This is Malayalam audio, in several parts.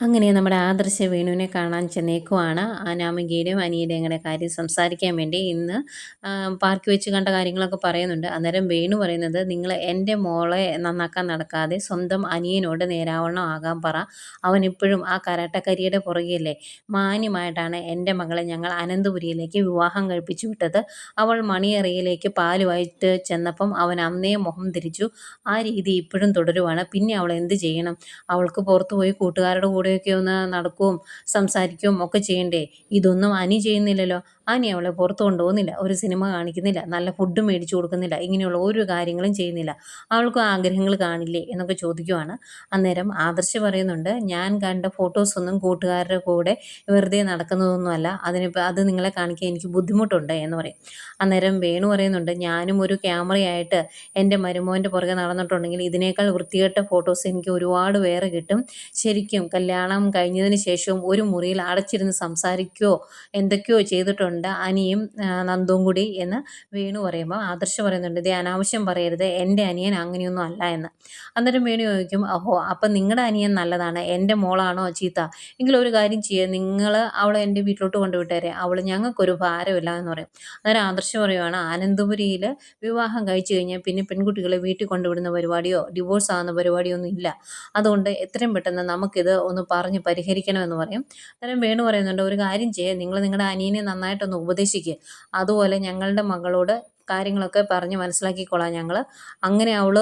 അങ്ങനെ നമ്മുടെ ആദർശ വേണുവിനെ കാണാൻ ചെന്നേക്കുവാണ്. അനാമികയുടെയും അനിയുടെയും കൂടെ കാര്യം സംസാരിക്കാൻ വേണ്ടി ഇന്ന് പാർക്ക് വെച്ച് കണ്ട കാര്യങ്ങളൊക്കെ പറയുന്നുണ്ട്. അന്നേരം വേണു പറയുന്നത് നിങ്ങൾ എന്റെ മോളെ നന്നാക്കാൻ നടക്കാതെ സ്വന്തം അനിയനോട് നേരാവണ്ണം ആകാൻ പറ. അവൻ ഇപ്പോഴും ആ കരാട്ടക്കരിയുടെ പുറകെയല്ലേ. മാന്യമായിട്ടാണ് എന്റെ മകളെ ഞങ്ങൾ അനന്തപുരിയിലേക്ക് വിവാഹം കഴിപ്പിച്ചു വിട്ടത്. അവൾ മണിയറയിലേക്ക് പാലുമായിട്ട് ചെന്നപ്പം അവൻ അന്നേ മുഖം തിരിച്ചു. ആ രീതി ഇപ്പോഴും തുടരുവാണ്. പിന്നെ അവൾ എന്ത് ചെയ്യണം? അവൾക്ക് പുറത്തുപോയി കൂട്ടുകാരുടെ കൂട്ടുകാരുടെ കൂടെയൊക്കെ ഒന്ന് നടക്കുകയും സംസാരിക്കുകയും ഒക്കെ ചെയ്യണ്ടേ? ഇതൊന്നും അനി ചെയ്യുന്നില്ലല്ലോ. അനി അവളെ പുറത്തു കൊണ്ടുപോകുന്നില്ല. ഒരു സിനിമ കാണിക്കുന്നില്ല. നല്ല ഫുഡ് മേടിച്ചു കൊടുക്കുന്നില്ല. ഇങ്ങനെയുള്ള ഒരു കാര്യങ്ങളും ചെയ്യുന്നില്ല. അവൾക്ക് ആഗ്രഹങ്ങൾ കാണില്ലേ എന്നൊക്കെ ചോദിക്കുവാണ്. അന്നേരം ആദർശ് പറയുന്നുണ്ട് ഞാൻ കണ്ട ഫോട്ടോസൊന്നും കൂട്ടുകാരുടെ കൂടെ വെറുതെ നടക്കുന്നതൊന്നുമല്ല. അതിനിപ്പോൾ അത് നിങ്ങളെ കാണിക്കാൻ എനിക്ക് ബുദ്ധിമുട്ടുണ്ട് എന്ന് പറയും. അന്നേരം വേണു പറയുന്നുണ്ട് ഞാനും ഒരു ക്യാമറയായിട്ട് എന്റെ മരുമോന്റെ പുറകെ നടന്നിട്ടുണ്ടെങ്കിൽ ഇതിനേക്കാൾ വൃത്തികെട്ട ഫോട്ടോസ് എനിക്ക് ഒരുപാട് വേറെ കിട്ടും. ശരിക്കും കല്യാണം കഴിഞ്ഞതിന് ശേഷവും ഒരു മുറിയിൽ അടച്ചിരുന്ന് സംസാരിക്കുകയോ എന്തൊക്കെയോ ചെയ്തിട്ടുണ്ട്. അനിയും നന്ദും കൂടി എന്ന് വേണു പറയുമ്പോൾ ആദർശ് പറയുന്നുണ്ട് ഇതേ അനാവശ്യം പറയരുത്. എന്റെ അനിയൻ അങ്ങനെയൊന്നും അല്ല എന്ന്. അന്നേരം വേണു ചോദിക്കും അഹോ അപ്പം നിങ്ങളുടെ അനിയൻ നല്ലതാണ്? എന്റെ മോളാണോ ചീത്ത? എങ്കിലും ഒരു കാര്യം ചെയ്യുക നിങ്ങൾ അവളെ എന്റെ വീട്ടിലോട്ട് കൊണ്ടുവിട്ടേരെ. അവൾ ഞങ്ങൾക്കൊരു ഭാരമില്ല എന്ന് പറയും. അന്നേരം ആദർശ് പറയുവാണ് ആനന്ദപുരിയിൽ വിവാഹം കഴിച്ചു കഴിഞ്ഞാൽ പിന്നെ പെൺകുട്ടികളെ വീട്ടിൽ കൊണ്ടുവിടുന്ന പരിപാടിയോ ഡിവോഴ്സ് ആകുന്ന പരിപാടിയോ ഒന്നും ഇല്ല. അതുകൊണ്ട് എത്രയും പെട്ടെന്ന് നമുക്കിത് ഒന്ന് പറഞ്ഞ് പരിഹരിക്കണമെന്ന് പറയും. അന്നേരം വേണു പറയുന്നുണ്ട് ഒരു കാര്യം ചെയ്യുക നിങ്ങൾ നിങ്ങളുടെ അനിയനെ നന്നായിട്ടൊന്ന് ഉപദേശിക്കുക അതുപോലെ ഞങ്ങളുടെ മകളോട് കാര്യങ്ങളൊക്കെ പറഞ്ഞ് മനസ്സിലാക്കിക്കൊള്ളാം ഞങ്ങൾ അങ്ങനെ അവൾ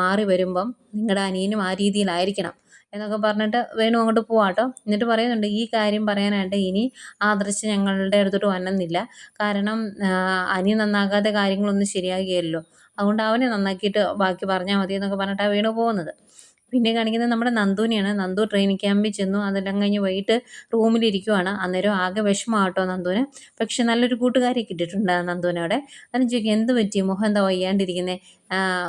മാറി വരുമ്പം നിങ്ങളുടെ അനിയനും ആ രീതിയിലായിരിക്കണം. എന്നൊക്കെ പറഞ്ഞിട്ട് വേണു അങ്ങോട്ട് പോവാട്ടോ എന്നിട്ട് പറയുന്നുണ്ട് ഈ കാര്യം പറയാനായിട്ട് ഇനി ആദർശ് ഞങ്ങളുടെ അടുത്തോട്ട് വന്നെന്നില്ല. കാരണം അനി നന്നാകാതെ കാര്യങ്ങളൊന്നും ശരിയാകുകയല്ലോ അതുകൊണ്ട് അവനെ നന്നാക്കിയിട്ട് ബാക്കി പറഞ്ഞാൽ മതി എന്നൊക്കെ പറഞ്ഞിട്ടാണ് വേണു പോകുന്നത്. പിന്നെ കാണിക്കുന്നത് നമ്മുടെ നന്ദുവിനെയാണ്. നന്ദു ട്രെയിനിങ് ക്യാമ്പിൽ ചെന്നു. അതെല്ലാം കഴിഞ്ഞ് വൈകിട്ട് റൂമിലിരിക്കുവാണ് അന്നേരം ആകെ വിഷമമാട്ടോ നന്ദുവിന്. പക്ഷെ നല്ലൊരു കൂട്ടുകാരി കിട്ടിയിട്ടുണ്ട് നന്ദുവിനവിടെ. അതിന് ചോദിക്കും എന്ത് പറ്റി? മുഖം എന്താ വയ്യാണ്ടിരിക്കുന്നത്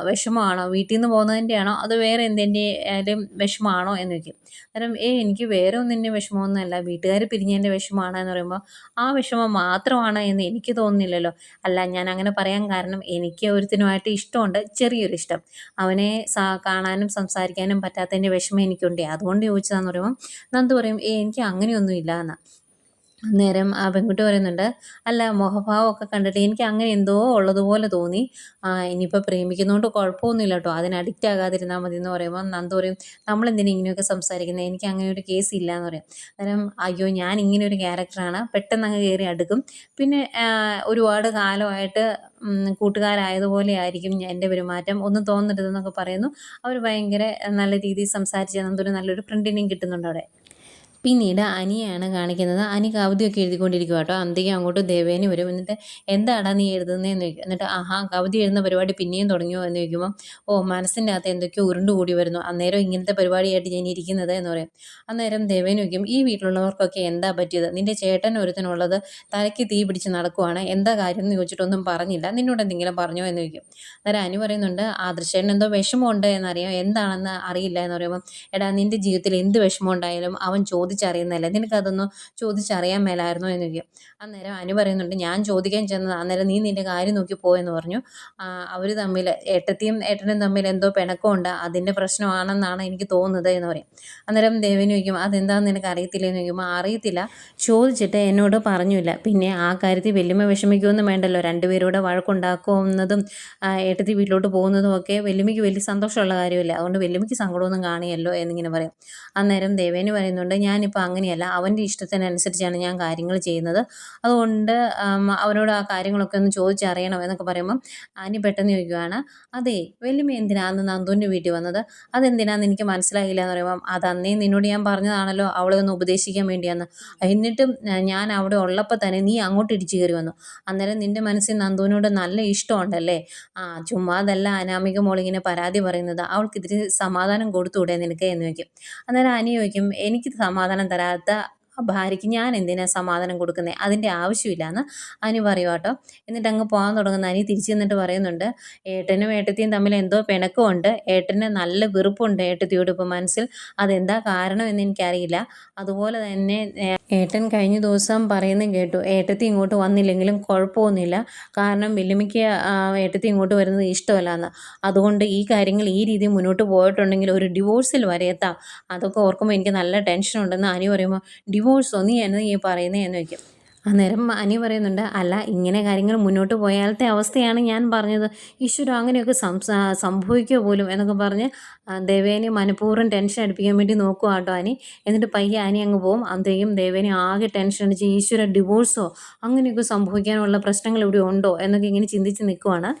വിഷമമാണോ? വീട്ടിൽ നിന്ന് പോകുന്നതിന്റെ ആണോ അത് വേറെ എന്തിന്റെ ആയാലും വിഷമമാണോ എന്ന് ചോദിക്കും. അന്നേരം ഏ എനിക്ക് വേറെ ഒന്നിന്റെ വിഷമമൊന്നുമല്ല. വീട്ടുകാർ പിരിഞ്ഞതിന്റെ വിഷമമാണ് എന്ന് പറയുമ്പോൾ ആ വിഷമം മാത്രമാണ് എന്ന് എനിക്ക് തോന്നുന്നില്ലല്ലോ. അല്ല ഞാൻ അങ്ങനെ പറയാൻ കാരണം എനിക്ക് ഒരുത്തിനുമായിട്ട് ഇഷ്ടമുണ്ട്. ചെറിയൊരു ഇഷ്ടം. അവനെ കാണാനും സംസാരിക്കാനും പറ്റാത്തതിന്റെ വിഷമം എനിക്കുണ്ട്. അതുകൊണ്ട് ചോദിച്ചതാന്ന് പറയുമ്പോൾ നന്ദു പറയും ഏ എനിക്ക് അങ്ങനെയൊന്നും ഇല്ല എന്നാണ് അന്നേരം ആ പെൺകുട്ടി പറയുന്നുണ്ട് അല്ല മുഖഭാവമൊക്കെ കണ്ടിട്ട് എനിക്ക് അങ്ങനെ എന്തോ ഉള്ളതുപോലെ തോന്നി. ഇനിയിപ്പോൾ പ്രേമിക്കുന്നതുകൊണ്ട് കുഴപ്പമൊന്നുമില്ല കേട്ടോ അതിന് അഡിക്റ്റ് ആകാതിരുന്നാൽ മതി എന്ന് പറയുമ്പോൾ നന്ദ പറയും നമ്മളെന്തിനാ ഇങ്ങനെയൊക്കെ സംസാരിക്കുന്നത് എനിക്ക് അങ്ങനെ ഒരു കേസ് ഇല്ല എന്ന് പറയും. അന്നേരം അയ്യോ ഞാൻ ഇങ്ങനെ ഒരു ക്യാരക്ടറാണ് പെട്ടെന്ന് അങ്ങ് കയറി അടുക്കും. പിന്നെ ഒരുപാട് കാലമായിട്ട് കൂട്ടുകാരായതുപോലെ ആയിരിക്കും എന്റെ പെരുമാറ്റം. ഒന്നും തോന്നരുതെന്നൊക്കെ പറയുന്നു. അവർ ഭയങ്കര നല്ല രീതിയിൽ സംസാരിച്ച് നന്ദൊരു നല്ലൊരു ഫ്രണ്ടിനെയും കിട്ടുന്നുണ്ട് അവിടെ. പിന്നീട് അനിയാണ് കാണിക്കുന്നത്. അനി കവിതയൊക്കെ എഴുതിക്കൊണ്ടിരിക്കുക കേട്ടോ. അന്തിക്ക് അങ്ങോട്ട് ദേവേനി വരും. എന്നിട്ട് എന്താടാ നീ എഴുതുന്നതെന്ന് ചോദിക്കും. എന്നിട്ട് ആഹാ കവിത എഴുതുന്ന പരിപാടി പിന്നെയും തുടങ്ങിയോ എന്ന് ചോദിക്കുമ്പോൾ ഓ മനസ്സിന്റെ അകത്ത് എന്തൊക്കെയോ ഉരുണ്ടുകൂടി വരുന്നു. അന്നേരം ഇങ്ങനത്തെ പരിപാടിയായിട്ട് ഞാൻ ഇരിക്കുന്നത് എന്ന് പറയും. അന്നേരം ദേവേനി ചോദിക്കും ഈ വീട്ടിലുള്ളവർക്കൊക്കെ എന്താ പറ്റിയത്? നിന്റെ ചേട്ടൻ ഒരുത്തനുള്ളത് തലയ്ക്ക് തീ പിടിച്ച് നടക്കുവാണ്. എന്താ കാര്യം എന്ന് ചോദിച്ചിട്ടൊന്നും പറഞ്ഞില്ല. നിന്നോട് എന്തെങ്കിലും പറഞ്ഞോ എന്ന് ചോദിക്കും. അന്നേരം അനു പറയുന്നുണ്ട് ആദർശേട്ടൻ എന്തോ വിഷമമുണ്ട് എന്നറിയാം? എന്താണെന്ന് അറിയില്ല എന്ന് പറയുമ്പോൾ എടാ നിന്റെ ജീവിതത്തിൽ എന്ത് വിഷമം ഉണ്ടായാലും അവൻ ചോദിച്ചു ചോദിച്ചറിയുന്നതല്ലേ? നിനക്കതൊന്നും ചോദിച്ചറിയാൻ മേലായിരുന്നോ എന്ന് ചോദിക്കും. അന്നേരം അനു പറയുന്നുണ്ട് ഞാൻ ചോദിക്കാൻ ചെന്നത് അന്നേരം നീ നിന്റെ കാര്യം നോക്കി പോയെന്ന് പറഞ്ഞു. അവർ തമ്മിൽ ഏട്ടത്തിയും ഏട്ടനും തമ്മിൽ എന്തോ പിണക്കമുണ്ട്. അതിന്റെ പ്രശ്നമാണെന്നാണ് എനിക്ക് തോന്നുന്നത് എന്ന് പറയും. അന്നേരം ദേവന് ചോദിക്കും അതെന്താണെന്ന് നിനക്ക് അറിയത്തില്ല എന്ന് ചോദിക്കുമ്പോൾ അറിയത്തില്ല. ചോദിച്ചിട്ട് എന്നോട് പറഞ്ഞില്ല. പിന്നെ ആ കാര്യത്തിൽ വലിയ വിഷമിക്കുമെന്നും വേണ്ടല്ലോ. രണ്ടുപേരൂടെ വഴക്കുണ്ടാക്കുന്നതും ഏട്ടത്തി വീട്ടിലോട്ട് പോകുന്നതും ഒക്കെ വലിയമ്മയ്ക്ക് വലിയ സന്തോഷമുള്ള കാര്യമില്ല? അതുകൊണ്ട് വലിയമ്മയ്ക്ക് സങ്കടമൊന്നും കാണിയല്ലോ എന്നിങ്ങനെ പറയും. അന്നേരം ദേവേന് പറയുന്നുണ്ട് ഞാൻ ഞാനിപ്പോൾ അങ്ങനെയല്ല. അവന്റെ ഇഷ്ടത്തിനനുസരിച്ചാണ് ഞാൻ കാര്യങ്ങൾ ചെയ്യുന്നത്. അതുകൊണ്ട് അവനോട് ആ കാര്യങ്ങളൊക്കെ ഒന്ന് ചോദിച്ചറിയണം എന്നൊക്കെ പറയുമ്പം ആനി പെട്ടെന്ന് ചോദിക്കുകയാണ് അതെ വലിയ എന്തിനാന്ന് നന്ദുവിന്റെ വീട്ടിൽ വന്നത്? അതെന്തിനാന്ന് എനിക്ക് മനസ്സിലായില്ല എന്ന് പറയുമ്പം അത് അന്നേ നിന്നോട് ഞാൻ പറഞ്ഞതാണല്ലോ അവളെ ഒന്ന് ഉപദേശിക്കാൻ വേണ്ടിയാന്ന്. എന്നിട്ടും ഞാൻ അവിടെ ഉള്ളപ്പോൾ തന്നെ നീ അങ്ങോട്ട് ഇടിച്ചു കയറി വന്നു. അന്നേരം നിന്റെ മനസ്സിൽ നന്ദുവിനോട് നല്ല ഇഷ്ടമുണ്ടല്ലേ? ആ ചുമ്മാതല്ല അനാമിക മോളിങ്ങനെ പരാതി പറയുന്നത്. അവൾക്കിതിരി സമാധാനം കൊടുത്തുകൂടെ നിനക്ക്? എന്ന് ചോദിക്കും. അന്നേരം അനി ചോദിക്കും എനിക്ക് സമാധാനം സമാധാനം തരാത്ത ഭാര്യയ്ക്ക് ഞാൻ എന്തിനാ സമാധാനം കൊടുക്കുന്നത് അതിന്റെ ആവശ്യമില്ല എന്ന് അനു കേട്ടോ. എന്നിട്ട് അങ്ങ് പോകാൻ തുടങ്ങുന്ന അനി തിരിച്ചു നിന്നിട്ട് പറയുന്നുണ്ട് ഏട്ടനും ഏട്ടത്തിയും തമ്മിൽ എന്തോ പിണക്കമുണ്ട്. ഏട്ടന് നല്ല വെറുപ്പുണ്ട് ഏട്ടത്തിയോട് ഇപ്പോൾ മനസ്സിൽ. അതെന്താ കാരണം എന്ന് എനിക്കറിയില്ല. അതുപോലെ തന്നെ ഏട്ടൻ കഴിഞ്ഞ ദിവസം പറയുന്നത് കേട്ടു ഏട്ടത്തി ഇങ്ങോട്ട് വന്നില്ലെങ്കിലും കുഴപ്പമൊന്നുമില്ല. കാരണം വില്ലുമിക്ക് ഏട്ടത്തി ഇങ്ങോട്ട് വരുന്നത് ഇഷ്ടമല്ല എന്ന് അതുകൊണ്ട് ഈ കാര്യങ്ങൾ ഈ രീതിയിൽ മുന്നോട്ട് പോയിട്ടുണ്ടെങ്കിൽ ഒരു ഡിവോഴ്സിൽ വരെ എത്താം. അതൊക്കെ ഓർക്കുമ്പോൾ എനിക്ക് നല്ല ടെൻഷൻ ഉണ്ടെന്ന് അനി പറയുമ്പോൾ ഡിവോഴ്സോ നീ എന്ന് ഈ പറയുന്നത് എന്ന് വയ്ക്കും അന്നേരം അനി പറയുന്നുണ്ട് അല്ല ഇങ്ങനെ കാര്യങ്ങൾ മുന്നോട്ട് പോയാലത്തെ അവസ്ഥയാണ് ഞാൻ പറഞ്ഞത്. ഈശ്വര അങ്ങനെയൊക്കെ സംഭവിക്കുക പോലും? എന്നൊക്കെ പറഞ്ഞ് ദേവേനെ മനഃപൂർവം ടെൻഷൻ അടിപ്പിക്കാൻ വേണ്ടി നോക്കുക കേട്ടോ അനി. എന്നിട്ട് പയ്യെ അനി അങ്ങ് പോകും അന്തേക്കും ദേവേനെ ആകെ ടെൻഷൻ അടിച്ച് ഈശ്വര ഡിവോഴ്സോ അങ്ങനെയൊക്കെ സംഭവിക്കാനുള്ള പ്രശ്നങ്ങൾ ഇവിടെ ഉണ്ടോ? എന്നൊക്കെ ഇങ്ങനെ ചിന്തിച്ച് നിൽക്കുവാണ്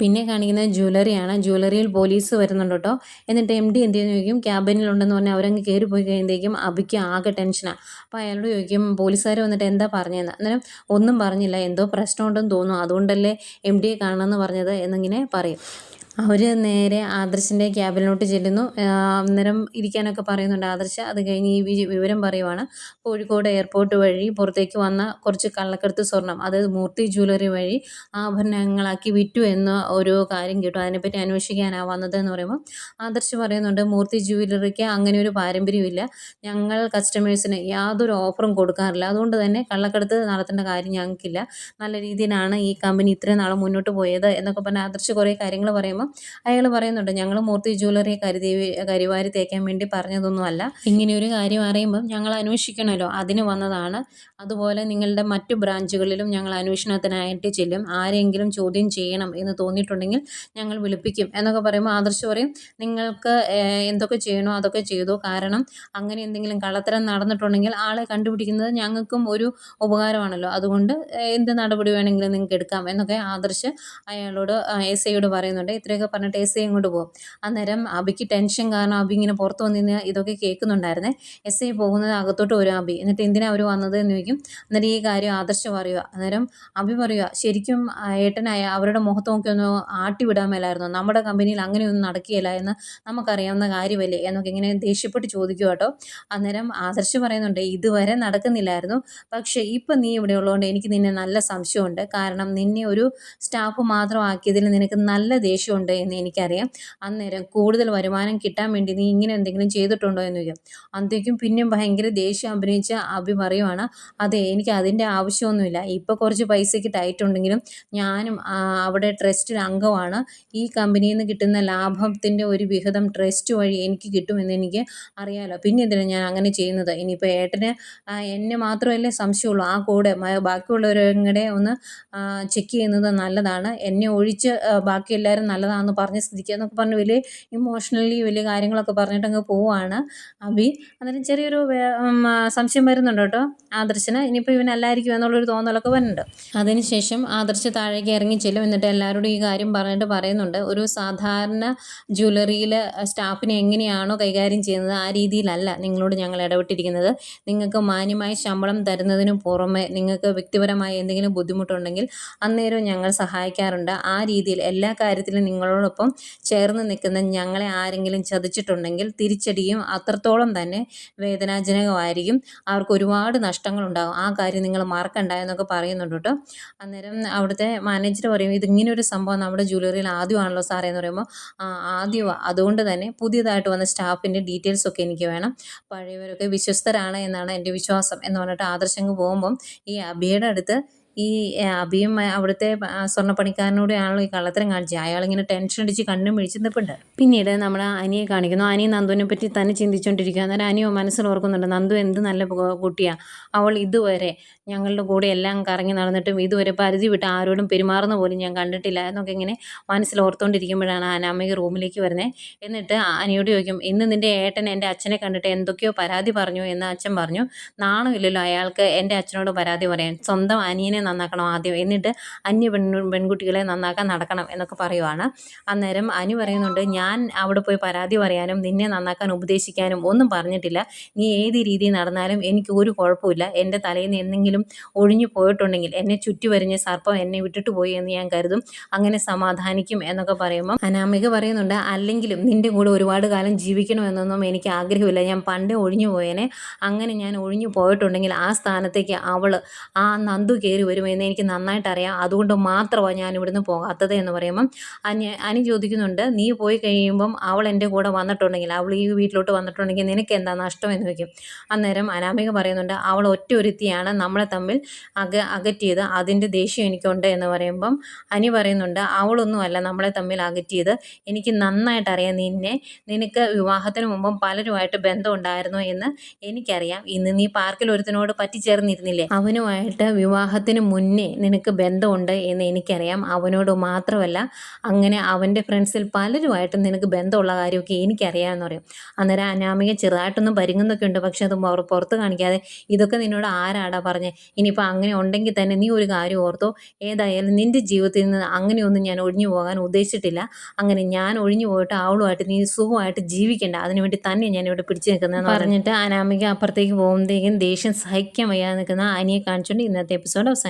പിന്നെ കാണിക്കുന്നത് ജ്വല്ലറിയാണ്. ജ്വല്ലറിയിൽ പോലീസ് വരുന്നുണ്ട് കേട്ടോ. എന്നിട്ട് എം ഡി എന്ത് ചെയ്യുന്നു ചോദിക്കും ക്യാബിനിലുണ്ടെന്ന് പറഞ്ഞാൽ അവരങ്ങ് കയറി പോയി കഴിയുമ്പോഴേക്കും അബിക്ക് ആകെ ടെൻഷനാണ് അപ്പോൾ അയാളോട് ചോദിക്കും പോലീസുകാർ വന്നിട്ട് എന്താ പറഞ്ഞതെന്ന് അന്നേരം ഒന്നും പറഞ്ഞില്ല. എന്തോ പ്രശ്നമുണ്ടെന്ന് തോന്നുന്നു. അതുകൊണ്ടല്ലേ എം ഡിയെ കാണണമെന്ന് പറഞ്ഞത് എന്നിങ്ങനെ പറയും. അവർ നേരെ ആദർശിന്റെ ക്യാബിനോട്ട് ചെല്ലുന്നു. അന്നേരം ഇരിക്കാനൊക്കെ പറയുന്നുണ്ട് ആദർശ. അത് കഴിഞ്ഞ് ഈ വിവരം പറയുവാണ്. കോഴിക്കോട് എയർപോർട്ട് വഴി പുറത്തേക്ക് വന്ന കുറച്ച് കള്ളക്കടത്ത് സ്വർണം അതായത് മൂർത്തി ജ്വല്ലറി വഴി ആഭരണങ്ങളാക്കി വിറ്റു എന്ന ഒരു കാര്യം കിട്ടും. അതിനെപ്പറ്റി അന്വേഷിക്കാനാണ് എന്ന് പറയുമ്പോൾ ആദർശ് പറയുന്നുണ്ട് മൂർത്തി ജ്വല്ലറിക്ക് അങ്ങനെ ഒരു പാരമ്പര്യമില്ല. ഞങ്ങൾ കസ്റ്റമേഴ്സിന് യാതൊരു ഓഫറും കൊടുക്കാറില്ല. അതുകൊണ്ട് തന്നെ കള്ളക്കടത്ത് നടത്തേണ്ട കാര്യം ഞങ്ങൾക്കില്ല. നല്ല രീതിയിലാണ് ഈ കമ്പനി ഇത്രയും നാൾ മുന്നോട്ട് പോയത് എന്നൊക്കെ പറഞ്ഞാൽ ആദർശ് കുറേ കാര്യങ്ങൾ പറയുമ്പോൾ അയാൾ പറയുന്നുണ്ട് ഞങ്ങൾ മൂർത്തി ജ്വല്ലറി കരുതി കരിവാരി തേക്കാൻ വേണ്ടി പറഞ്ഞതൊന്നുമല്ല ഇങ്ങനെ ഒരു കാര്യം അറിയുമ്പോൾ ഞങ്ങൾ അന്വേഷിക്കണമല്ലോ അതിന് വന്നതാണ്. അതുപോലെ നിങ്ങളുടെ മറ്റു ബ്രാഞ്ചുകളിലും ഞങ്ങൾ അന്വേഷണത്തിനായിട്ട് ചെല്ലും. ആരെങ്കിലും ചോദ്യം ചെയ്യണം എന്ന് തോന്നിയിട്ടുണ്ടെങ്കിൽ ഞങ്ങൾ വിളിപ്പിക്കും എന്നൊക്കെ പറയുമ്പോൾ ആദർശ് പറയും നിങ്ങൾക്ക് എന്തൊക്കെ ചെയ്യണോ അതൊക്കെ ചെയ്തു. കാരണം അങ്ങനെ എന്തെങ്കിലും കള്ളത്തരം നടന്നിട്ടുണ്ടെങ്കിൽ ആളെ കണ്ടുപിടിക്കുന്നത് ഞങ്ങൾക്കും ഒരു ഉപകാരമാണല്ലോ. അതുകൊണ്ട് എന്ത് നടപടി വേണമെങ്കിലും നിങ്ങൾക്ക് എടുക്കാം എന്നൊക്കെ ആദർശ് അയാളോട് എസ് ഐയോട് പറയുന്നുണ്ട്. ഇത്രയൊക്കെ പറഞ്ഞിട്ട് എസ് ഐ ഇങ്ങോട്ട് പോകും. അന്നേരം അബിക്ക് ടെൻഷൻ കാരണം അബി ഇങ്ങനെ പുറത്ത് വന്നിരുന്ന് ഇതൊക്കെ കേൾക്കുന്നുണ്ടായിരുന്നേ. എസ് ഐ പോകുന്നത് അകത്തോട്ട് വരും അബി. എന്നിട്ട് എന്തിനാ അവർ വന്നത് എന്ന് ചോദിക്കും. എന്നിട്ട് ഈ കാര്യം ആദർശ് പറയുക. അന്നേരം അബി പറയുക ശരിക്കും ഏട്ടനായ അവരുടെ മുഖത്ത് നോക്കി ഒന്ന് ആട്ടി വിടാൻ മേലായിരുന്നു നമ്മുടെ കമ്പനിയിൽ അങ്ങനെയൊന്നും നടക്കുകയില്ല എന്ന് നമുക്കറിയാവുന്ന കാര്യമല്ലേ? എന്നൊക്കെ ഇങ്ങനെ ദേഷ്യപ്പെട്ട് ചോദിക്കുക കേട്ടോ. അന്നേരം ആദർശ് പറയുന്നുണ്ട് ഇതുവരെ നടക്കുന്നില്ലായിരുന്നു. പക്ഷേ ഇപ്പം നീ ഇവിടെ ഉള്ളതുകൊണ്ട് എനിക്ക് നിന്നെ നല്ല സംശയമുണ്ട്. കാരണം നിന്നെ ഒരു സ്റ്റാഫ് മാത്രമാക്കിയതിൽ നിനക്ക് നല്ല ദേഷ്യമുണ്ട് എന്ന് എനിക്കറിയാം. അന്നേരം കൂടുതൽ വരുമാനം കിട്ടാൻ വേണ്ടി നീ ഇങ്ങനെ എന്തെങ്കിലും ചെയ്തിട്ടുണ്ടോ എന്ന് ചോദിക്കും. അന്തേക്കും പിന്നെയും ഭയങ്കര ദേഷ്യം അഭിനയിച്ച അഭി പറയുവാണ് അതെ എനിക്ക് അതിന്റെ ആവശ്യമൊന്നുമില്ല. ഇപ്പോൾ കുറച്ച് പൈസയ്ക്ക് ടൈറ്റ് ഉണ്ടെങ്കിലും ഞാനും ആ, അവിടെ ട്രസ്റ്റിൽ അംഗമാണ് ഈ കമ്പനിയിൽ നിന്ന് കിട്ടുന്ന ലാഭത്തിന്റെ ഒരു വിഹിതം ട്രസ്റ്റ് വഴി എനിക്ക് കിട്ടുമെന്ന് എനിക്ക് അറിയാമല്ലോ പിന്നെ എന്തിനാണ് ഞാൻ അങ്ങനെ ചെയ്യുന്നത്? ഇനിയിപ്പോൾ ഏട്ടന് എന്നെ മാത്രമല്ലേ സംശയമുള്ളൂ. ആ കൂടെ ബാക്കിയുള്ളവരും കൂടെ ഒന്ന് ചെക്ക് ചെയ്യുന്നത് നല്ലതാണ്. എന്നെ ഒഴിച്ച് ബാക്കി എല്ലാവരും നല്ലതാണെന്ന് പറഞ്ഞ് സ്ഥിതിക്കുക എന്നൊക്കെ പറഞ്ഞ് വലിയ ഇമോഷണലി വലിയ കാര്യങ്ങളൊക്കെ പറഞ്ഞിട്ട് അങ്ങ് പോവാണ് അഭി അന്നേരം ചെറിയൊരു സംശയം വരുന്നുണ്ട് കേട്ടോ. ആദർശന് ഇനിയിപ്പോൾ ഇവനല്ലായിരിക്കും എന്നുള്ളൊരു തോന്നലൊക്കെ വരുന്നുണ്ട്. അതിനുശേഷം ആദർശ താഴേക്ക് ഇറങ്ങി ചെല്ലും. എന്നിട്ട് എല്ലാവരോടും ഈ കാര്യം പറഞ്ഞിട്ട് പറയുന്നുണ്ട്. ഒരു സാധാരണ ജ്വല്ലറിയിൽ സ്റ്റാഫിനെ എങ്ങനെയാണോ കൈകാര്യം ചെയ്യുന്നത് ആ രീതിയിലല്ല നിങ്ങളോട് ഞങ്ങൾ ഇടപെട്ടിരിക്കുന്നത്. നിങ്ങൾക്ക് മാന്യമായ ശമ്പളം തരുന്നതിന് പുറമെ നിങ്ങൾക്ക് വ്യക്തിപരമായ എന്തെങ്കിലും ബുദ്ധിമുട്ടുണ്ടെങ്കിൽ അന്നേരം ഞങ്ങൾ സഹായിക്കാറുണ്ട്. ആ രീതിയിൽ എല്ലാ കാര്യത്തിലും നിങ്ങളോടൊപ്പം ചേർന്ന് നിൽക്കുന്ന ഞങ്ങളെ ആരെങ്കിലും ചതിച്ചിട്ടുണ്ടെങ്കിൽ തിരിച്ചടിയും അത്രത്തോളം തന്നെ വേദനാജനകമായിരിക്കും. അവർക്ക് ഒരുപാട് നഷ്ടങ്ങൾ ഉണ്ടാകും ആ കാര്യം നിങ്ങൾ മറക്കണ്ട എന്നൊക്കെ പറയുന്നുണ്ട് കേട്ടോ. അന്നേരം അവിടുത്തെ മാനേജർ പറയും ഇതിങ്ങനെ ഒരു സംഭവം നമ്മുടെ ജ്വല്ലറിയിൽ ആദ്യമാണല്ലോ സാറേ എന്ന് പറയുമ്പോൾ ആദ്യമാണ് അതുകൊണ്ട് തന്നെ പുതിയതായിട്ട് വന്ന സ്റ്റാഫിന്റെ ഡീറ്റെയിൽസ് ഒക്കെ എനിക്ക് വേണം. പഴയവരൊക്കെ വിശ്വസ്തരാണ് എന്നാണ് എന്റെ വിശ്വാസം എന്ന് പറഞ്ഞിട്ട് ആദർശങ്ങ് പോകുമ്പം ഈ അബിയുടെ അടുത്ത് ഈ അഭിയും അവിടുത്തെ സ്വർണപ്പണിക്കാരനോട് സ്വർണപ്പണിക്കാരനോടെയാണല്ലോ ഈ കള്ളത്തരം കാണിച്ചത്. അയാളിങ്ങനെ ടെൻഷൻ അടിച്ച് കണ്ണും മിഴിച്ച് നിൽപ്പുണ്ട് പിന്നീട് നമ്മുടെ അനിയെ കാണിക്കുന്നു. അനി നന്ദുവിനെ പറ്റി തന്നെ ചിന്തിച്ചുകൊണ്ടിരിക്കുക അന്നേരം അനിയോ മനസ്സിൽ ഓർക്കുന്നുണ്ട് നന്ദു എന്ത് നല്ല കുട്ടിയാണ് കുട്ടിയാ. അവൾ ഇതുവരെ ഞങ്ങളുടെ കൂടെ എല്ലാം കറങ്ങി നടന്നിട്ടും ഇതുവരെ പരിധി വിട്ട് ആരോടും പെരുമാറുന്ന പോലും ഞാൻ കണ്ടിട്ടില്ല എന്നൊക്കെ ഇങ്ങനെ മനസ്സിൽ ഓർത്തുകൊണ്ടിരിക്കുമ്പോഴാണ് അനാമയ്ക്ക് റൂമിലേക്ക് വരുന്നത് എന്നിട്ട് അനിയോട് ചോദിക്കും ഇന്ന് നിന്റെ ഏട്ടൻ എന്റെ അച്ഛനെ കണ്ടിട്ട് എന്തൊക്കെയോ പരാതി പറഞ്ഞു എന്ന് അച്ഛൻ പറഞ്ഞു. നാണമില്ലല്ലോ അയാൾക്ക് എന്റെ അച്ഛനോട് പരാതി പറയാൻ. സ്വന്തം അനിയനെ നിന്നെ നന്നാക്കണം ആദ്യം. എന്നിട്ട് അന്യ പെൺ പെൺകുട്ടികളെ നന്നാക്കാൻ നടക്കണം എന്നൊക്കെ പറയുവാണ്. അന്നേരം അനു പറയുന്നുണ്ട് ഞാൻ അവിടെ പോയി പരാതി പറയാനും നിന്നെ നന്നാക്കാൻ ഉപദേശിക്കാനും ഒന്നും പറഞ്ഞിട്ടില്ല. നീ ഏത് രീതിയിൽ നടന്നാലും എനിക്ക് ഒരു കുഴപ്പമില്ല. എന്റെ തലയിൽ നിന്ന് എന്തെങ്കിലും ഒഴിഞ്ഞു പോയിട്ടുണ്ടെങ്കിൽ എന്നെ ചുറ്റുവരിഞ്ഞ സർപ്പം എന്നെ വിട്ടിട്ട് പോയി എന്ന് ഞാൻ കരുതും. അങ്ങനെ സമാധാനിക്കും എന്നൊക്കെ പറയുമ്പോൾ അനാമിക പറയുന്നുണ്ട് അല്ലെങ്കിലും നിന്റെ കൂടെ ഒരുപാട് കാലം ജീവിക്കണമെന്നൊന്നും എനിക്ക് ആഗ്രഹമില്ല. ഞാൻ പണ്ടേ ഒഴിഞ്ഞു പോയേനെ. അങ്ങനെ ഞാൻ ഒഴിഞ്ഞു പോയിട്ടുണ്ടെങ്കിൽ ആ സ്ഥാനത്തേക്ക് അവൾ ആ നന്ദു കയറി വരുമെന്ന് എനിക്ക് നന്നായിട്ട് അറിയാം അതുകൊണ്ട് മാത്രമാണ് ഞാൻ ഇവിടുന്ന് പോകാത്തത് എന്ന് പറയുമ്പം അനി അനി ചോദിക്കുന്നുണ്ട് നീ പോയി കഴിയുമ്പം അവൾ എന്റെ കൂടെ വന്നിട്ടുണ്ടെങ്കിൽ അവൾ ഈ വീട്ടിലോട്ട് വന്നിട്ടുണ്ടെങ്കിൽ നിനക്ക് എന്താ നഷ്ടം? എന്ന് വയ്ക്കും അന്നേരം അനാമിക പറയുന്നുണ്ട് അവൾ ഒറ്റ ഒരുത്തിയാണ് നമ്മളെ തമ്മിൽ അക അകറ്റിയത് അതിന്റെ ദേഷ്യം എനിക്കുണ്ട് എന്ന് പറയുമ്പം അനി പറയുന്നുണ്ട് അവളൊന്നുമല്ല നമ്മളെ തമ്മിൽ അകറ്റിയത്. എനിക്ക് നന്നായിട്ട് അറിയാം നിന്നെ. നിനക്ക് വിവാഹത്തിന് മുമ്പും പലരുമായിട്ട് ബന്ധമുണ്ടായിരുന്നു എന്ന് എനിക്കറിയാം. ഇന്ന് നീ പാർക്കിൽ ഒരുത്തിനോട് പറ്റിച്ചേർന്നിരുന്നില്ലേ? അവനുമായിട്ട് വിവാഹത്തിന് മുന്നേ നിനക്ക് ബന്ധമുണ്ട് എന്ന് എനിക്കറിയാം. അവനോട് മാത്രമല്ല അങ്ങനെ അവന്റെ ഫ്രണ്ട്സിൽ പലരുമായിട്ടും നിനക്ക് ബന്ധമുള്ള കാര്യമൊക്കെ എനിക്കറിയാമെന്ന് പറയും. അന്നേരം അനാമിക ചെറുതായിട്ടൊന്നും പരിങ്ങുന്നൊക്കെ ഉണ്ട്. പക്ഷെ അത് പുറ- പുറത്ത് കാണിക്കാതെ ഇതൊക്കെ നിന്നോട് ആരാടാ പറഞ്ഞേ? ഇനിയിപ്പോൾ അങ്ങനെ ഉണ്ടെങ്കിൽ തന്നെ നീ ഒരു കാര്യം ഓർത്തോ. ഏതായാലും നിന്റെ ജീവിതത്തിൽ നിന്ന് അങ്ങനെയൊന്നും ഞാൻ ഒഴിഞ്ഞു പോകാൻ ഉദ്ദേശിച്ചിട്ടില്ല. അങ്ങനെ ഞാൻ ഒഴിഞ്ഞു പോയിട്ട് അവളുമായിട്ട് നീ സുഖമായിട്ട് ജീവിക്കേണ്ട. അതിനുവേണ്ടി തന്നെ ഞാൻ ഇവിടെ പിടിച്ചു നിൽക്കുന്നതെന്ന് പറഞ്ഞിട്ട് അനാമിക അപ്പുറത്തേക്ക് പോകുമ്പോഴത്തേക്കും ദേഷ്യം സഹിക്കാൻ വയ്യാതെ നിൽക്കുന്ന അനിയെ കാണിച്ചുകൊണ്ട് ഇന്നത്തെ എപ്പിസോഡ് അവസാനം